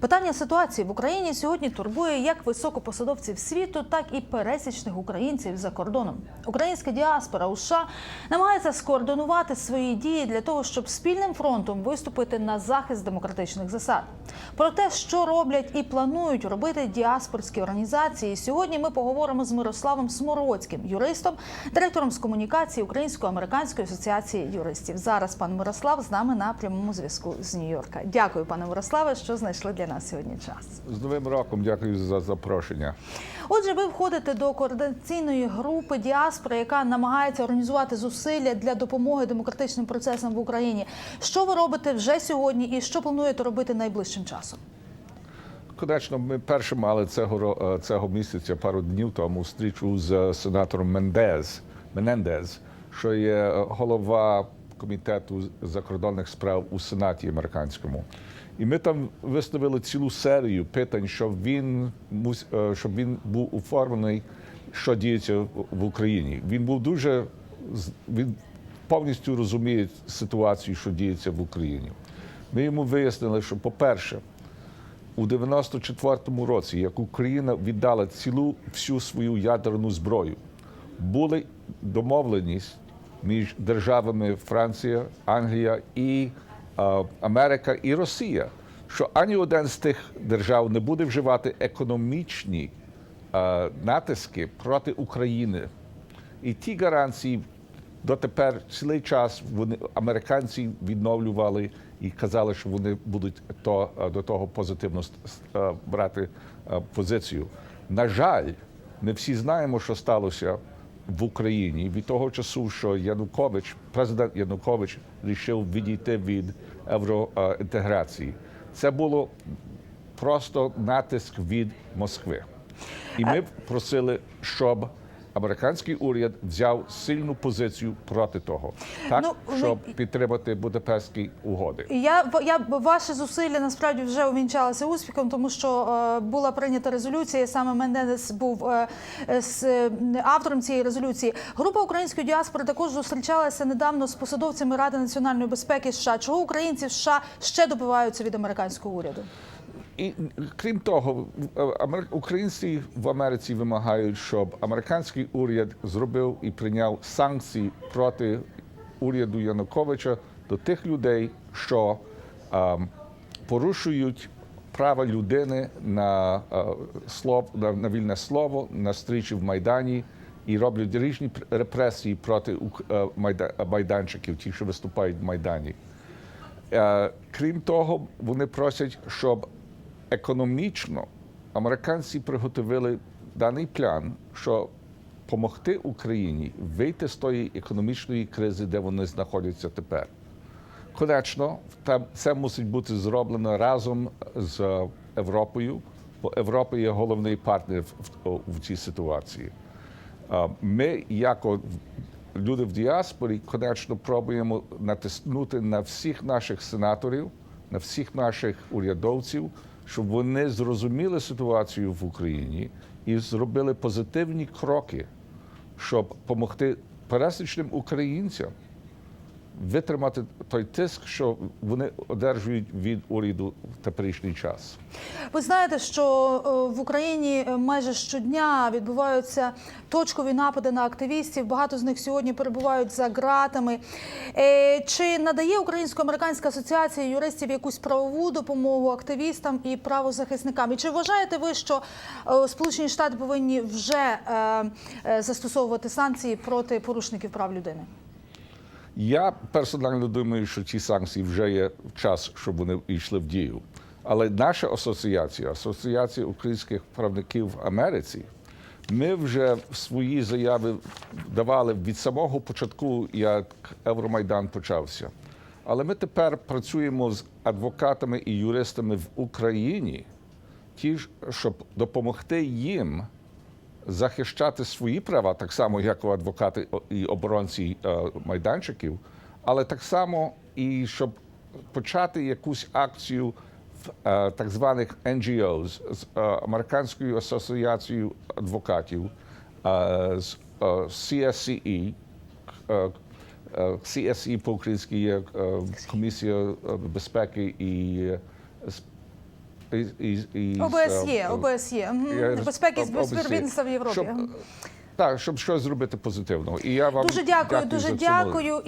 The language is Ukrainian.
Питання ситуації в Україні сьогодні турбує як високопосадовців світу, так і пересічних українців за кордоном. Українська діаспора у США намагається скоординувати свої дії для того, щоб спільним фронтом виступити на захист демократичних засад. Про те, що роблять і планують робити діаспорські організації, сьогодні ми поговоримо з Мирославом Смородським, юристом, директором з комунікації Українсько-американської асоціації юристів. Зараз пан Мирослав з нами на прямому зв'язку з Нью-Йорка. Дякую, пане Мирославе, що знайшли для нас сьогодні час. З новим роком дякую за запрошення. Отже, ви входите до координаційної групи діаспори, яка намагається організувати зусилля для допомоги демократичним процесам в Україні. Що ви робите вже сьогодні, і що плануєте робити найближчим часом? Конечно, ми перше мали цього е, цього місяця пару днів тому зустрічу з сенатором Мендез Менендез, що є е, голова комітету закордонних справ у Сенаті американському. І ми там виставили цілу серію питань, щоб він е, щоб він був оформлений, що діється в- Україні. Він був дуже він повністю розуміє ситуацію, що діється в Україні. Ми йому вияснили, що, по-перше, у 94-му році, як Україна віддала цілу всю свою ядерну зброю, були домовленість між державами Франція, Англія і е, Америка і Росія, що ані один з тих держав не буде вживати економічні е, натиски проти України. І ті гарантії дотепер цілий час вони американці відновлювали і казали, що вони будуть то е, до того позитивно е, брати е, позицію. На жаль, не всі знаємо, що сталося в Україні від того часу, що Янукович, президент Янукович, рішив відійти від євроінтеграції. Це було просто натиск від Москви. І ми просили, щоб американський уряд взяв сильну позицію проти того, так Ну, ви- щоб підтримати Будапештські угоди. Я я ваші зусилля насправді вже увінчалися успіхом, тому що е, була прийнята резолюція. Саме Мендес був е, з е, автором цієї резолюції. Група української діаспори також зустрічалася недавно з посадовцями Ради національної безпеки США. Чого українці в США ще добиваються від американського уряду? І крім того, е, українці в Америці вимагають, щоб американський уряд зробив і прийняв санкції проти уряду Януковича до тих людей, що ем, порушують права людини на е, слов на, на вільне слово, на стрічі в майдані. І роблять різні репресії проти е, майда- майданчиків, ті, що виступають в майдані. Крім того, вони просять, щоб економічно американці приготовили даний план, що допомогти Україні вийти з тої економічної кризи, де вони знаходяться тепер. Конечно, це мусить бути зроблено разом з Європою, бо Європа є головний партнер в цій ситуації. Ми, як люди в діаспорі, конечно, пробуємо натиснути на всіх наших сенаторів, на всіх наших урядовців, щоб вони зрозуміли ситуацію в Україні і зробили позитивні кроки, щоб допомогти пересічним українцям витримати той тиск, що вони одержують від уряду в теперішній час. Ви знаєте, що е, в Україні е, майже щодня відбуваються точкові напади на активістів. Багато з них сьогодні перебувають за ґратами. Е, Чи надає Українсько-американська асоціація юристів якусь правову допомогу активістам і правозахисникам? І чи вважаєте ви, що Сполучені Штати повинні вже застосовувати санкції проти порушників прав людини? Я персонально думаю, що ці санкції вже є час, щоб вони йшли в дію. Але наша асоціація, асоціація українських правників в Америці, ми вже свої заяви давали від самого початку, як Евромайдан почався. Але ми тепер працюємо з адвокатами і юристами в Україні, ті, ж, щоб допомогти їм захищати свої права, так само, як у адвокати і оборонці е, майданчиків, але так само і щоб почати якусь акцію в е, так званих NGOs з е, Американською асоціацією адвокатів, з CSCE, CSE по-українськи є е, Комісія безпеки і із, із, із, ОБСЄ, е, ОБСЄ, безпеки співробітництва в Європі. Щоб, так, щоб щось зробити позитивного. І я вам Дуже дякую, дякую дуже дякую.